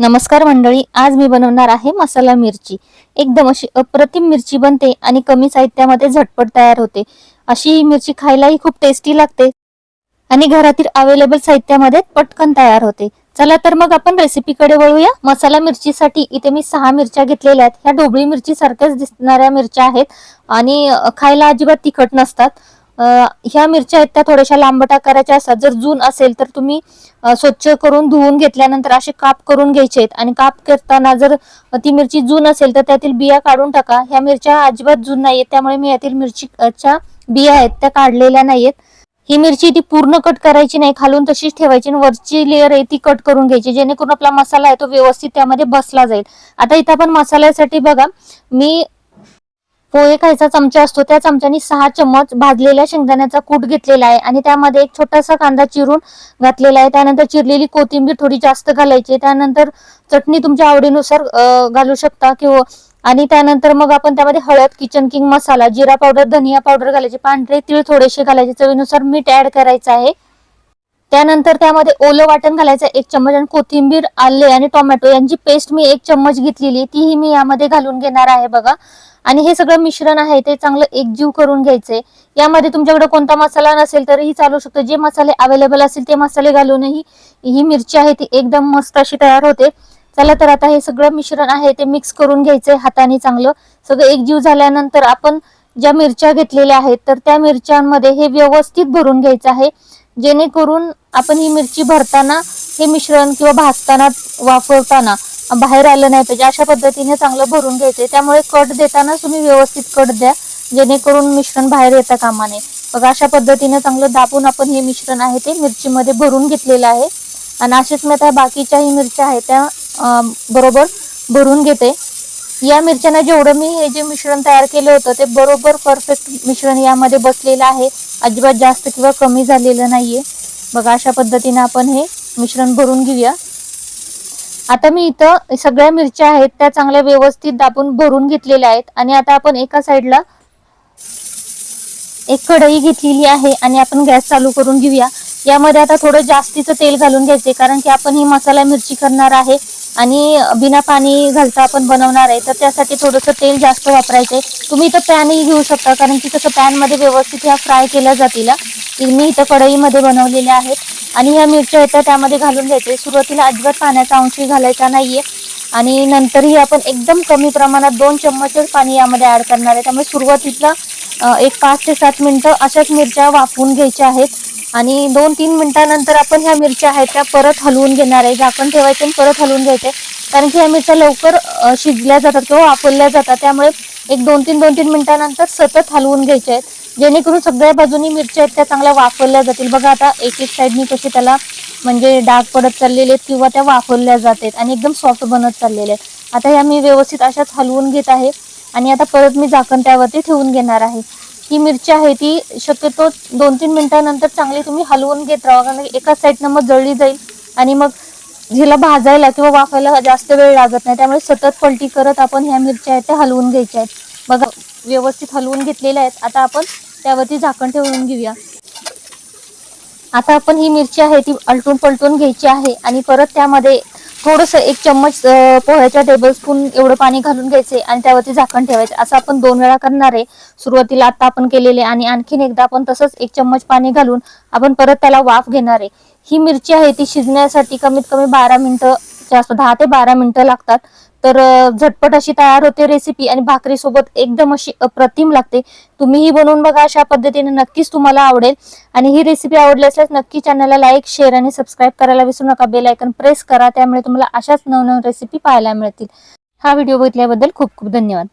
नमस्कार मंडळी आज मी बनवणार आहे मसाला मिरची. एकदम अशी अप्रतिम मिरची बनते आणि कमी साहित्यामध्ये झटपट तयार होते. अशी ही मिरची खायलाही खूप टेस्टी लागते आणि घरातील अवेलेबल साहित्यामध्ये पटकन तयार होते. चला तर मग आपण रेसिपीकडे वळूया. मसाला मिरचीसाठी इथे मी सहा मिरच्या घेतलेल्या आहेत. ह्या ढोबळी मिरची सारख्याच दिसणाऱ्या मिरच्या आहेत आणि खायला अजिबात तिखट नसतात. ह्या मिरच्या आहेत त्या थोड्याशा लांबट आकाराच्या असतात जर जून असेल तर तुम्ही स्वच्छ करून धुवून घेतल्यानंतर असे काप करून घ्यायचे आहेत. आणि काप करताना जर ती मिरची जून असेल तर त्यातील बिया काढून टाका. ह्या मिरच्या अजिबात जून नाहीयेत. त्यामुळे मी यातील मिरचीच्या बिया आहेत त्या काढलेल्या नाहीयेत. ही मिरची ती पूर्ण कट करायची नाही. खालून तशीच ठेवायची आणि वरची लेअर आहे ती कट करून घ्यायची. जेणेकरून आपला मसाला आहे तो व्यवस्थित त्यामध्ये बसला जाईल. आता इथं आपण मसाल्यासाठी बघा मी पोहे खायचा चमचा असतो. त्या चमच्यानी सहा चम्मच भाजलेल्या शेंगदाण्याचा कूट घेतलेला आहे आणि त्यामध्ये एक छोटासा कांदा चिरून घातलेला आहे. त्यानंतर चिरलेली कोथिंबीर थोडी जास्त घालायची त्यानंतर चटणी तुमच्या आवडीनुसार घालू शकता किंवा आणि त्यानंतर मग आपण त्यामध्ये हळद किचन किंग मसाला जिरा पावडर धनिया पावडर घालायचे पांढरे तीळ थोडेसे घालायचे. चवीनुसार मीठ ऍड करायचं आहे. त्यानंतर त्यामध्ये ओलं वाटण घालायचं एक चम्मच आणि कोथिंबीर आले आणि टोमॅटो यांची पेस्ट मी एक चम्मच घेतलेली तीही मी यामध्ये घालून घेणार आहे बघा. आणि हे सगळं मिश्रण आहे ते चांगलं एकजीव करून घ्यायचंय. यामध्ये तुमच्याकडे कोणता मसाला नसेल तरीही चालू शकतो. जे मसाले अवेलेबल असतील ते मसाले घालूनही ही मिरची आहे ती एकदम मस्त अशी तयार होते. चला तर आता हे सगळं मिश्रण आहे ते मिक्स करून घ्यायचंय हाताने चांगलं. सगळं एकजीव झाल्यानंतर आपण ज्या मिरच्या घेतलेल्या आहेत तर त्या मिरच्यांमध्ये हे व्यवस्थित भरून घ्यायचं आहे. जेणेकरून आपण ही मिरची भरताना हे मिश्रण किंवा भाजताना वाफवताना बाहेर आलं नाही पाहिजे अशा पद्धतीने चांगलं भरून घ्यायचे त्यामुळे कट देताना तुम्ही व्यवस्थित कट द्या जेणेकरून मिश्रण बाहेर येता कामा नये बघा अशा पद्धतीने चांगलं दाबून आपण हे मिश्रण आहे ते मिरचीमध्ये भरून घेतलेलं आहे. आणि अशीच मी आता बाकीच्याही मिरच्या आहेत त्या बरोबर भरून घेते. या मिरच्यांना जेवढं मी हे जे मिश्रण तयार केलं होतं ते बरोबर परफेक्ट मिश्रण यामध्ये बसलेलं आहे. अजिबात जास्त किंवा कमी झालेलं नाहीये. बघा अशा पद्धतीने आपण हे मिश्रण भरून घेऊया. आता मी इथं सगळ्या मिरच्या आहेत त्या चांगल्या व्यवस्थित दाबून भरून घेतलेल्या आहेत. आणि आता आपण एका साईडला एक कढई घेतलेली आहे आणि आपण गॅस चालू करून घेऊया. यामध्ये आता थोडं जास्तीचं तेल घालून घ्यायचे कारण की आपण ही मसाला मिरची करणार आहे. आणि बिना पाणी घालता आपण बनवणार आहे तर त्यासाठी थोडंसं तेल जास्त वापरायचं आहे तुम्ही इथं पॅनही घेऊ शकता कारण की कसं पॅनमध्ये व्यवस्थित ह्या फ्राय केल्या जातील मी इथं कढईमध्ये बनवलेल्या आहेत. आणि ह्या मिरच्या आहेत त्यामध्ये घालून द्यायचे सुरुवातीला अजिबात पाण्याचा अंशही घालायचा नाहीये. आणि नंतरही आपण एकदम कमी प्रमाणात दोन चम्मचच पाणी यामध्ये ॲड करणार आहे. त्यामुळे सुरुवातीला एक पाच ते सात मिनटं अशाच मिरच्या वाफवून घ्यायच्या आहेत. आणि दोन तीन मिनिटानंतर आपण ह्या मिरच्या आहेत त्या परत हलवून घेणार आहे. झाकण ठेवायचे आणि परत हलवून घ्यायचे. कारण की ह्या मिरच्या लवकर शिजल्या जातात किंवा वापरल्या जातात. त्यामुळे एक दोन तीन दोन तीन मिनिटानंतर सतत हलवून घ्यायचे आहेत. जेणेकरून सगळ्या बाजूनी मिरच्या आहेत त्या चांगल्या वापरल्या जातील. बघा आता एक एक साईडनी कशी त्याला म्हणजे डाग पडत चाललेले आहेत किंवा त्या वापरल्या जातात आणि एकदम सॉफ्ट बनत चाललेले आहेत. आता ह्या मी व्यवस्थित अशाच हलवून घेत आहे आणि आता परत मी झाकण त्यावरती ठेवून घेणार आहे. ही मिरची आहे ती शक्यतो दोन तीन मिनिटानंतर चांगली तुम्ही हलवून घेत राहा कारण एकाच साईडनं मग जळली जाईल आणि मग हिला भाजायला किंवा वाफायला जास्त वेळ लागत नाही. त्यामुळे सतत पलटी करत आपण ह्या मिरच्या आहेत त्या हलवून घ्यायच्या आहेत. बघा व्यवस्थित हलवून घेतलेल्या आहेत. आता आपण त्यावरती झाकण ठेवून घेऊया. आता आपण ही मिरची आहे ती अलटून पलटून घ्यायची आहे आणि परत त्यामध्ये थोडस एक चम्मच पोह्याच्या टेबल स्पून एवढं पाणी घालून घ्यायचे आणि त्यावरती झाकण ठेवायचे. असं आपण दोन वेळा करणार आहे. सुरुवातीला आता आपण केलेले आणि आणखीन एकदा आपण तसंच एक चम्मच पाणी घालून आपण परत त्याला वाफ घेणार आहे. ही मिरची आहे ती शिजण्यासाठी कमीत कमी बारा मिनिटं जास्त दहा ते बारा मिनिटं लागतात. तर झटपट अशी तयार होते रेसिपी आणि भाकरी सोबत एकदम अशी अप्रतिम लागते. तुम्ही ही बनवून बघा अशा पद्धतीने नक्कीच तुम्हाला आवडेल. आणि ही रेसिपी आवडली असल्यास नक्की चॅनलला लाईक शेअर आणि सबस्क्राईब करायला विसरू नका. बेल आयकन प्रेस करा त्यामुळे तुम्हाला अशाच नवनवीन रेसिपी पाहायला मिळतील. हा व्हिडिओ बघितल्याबद्दल खूप खूप धन्यवाद.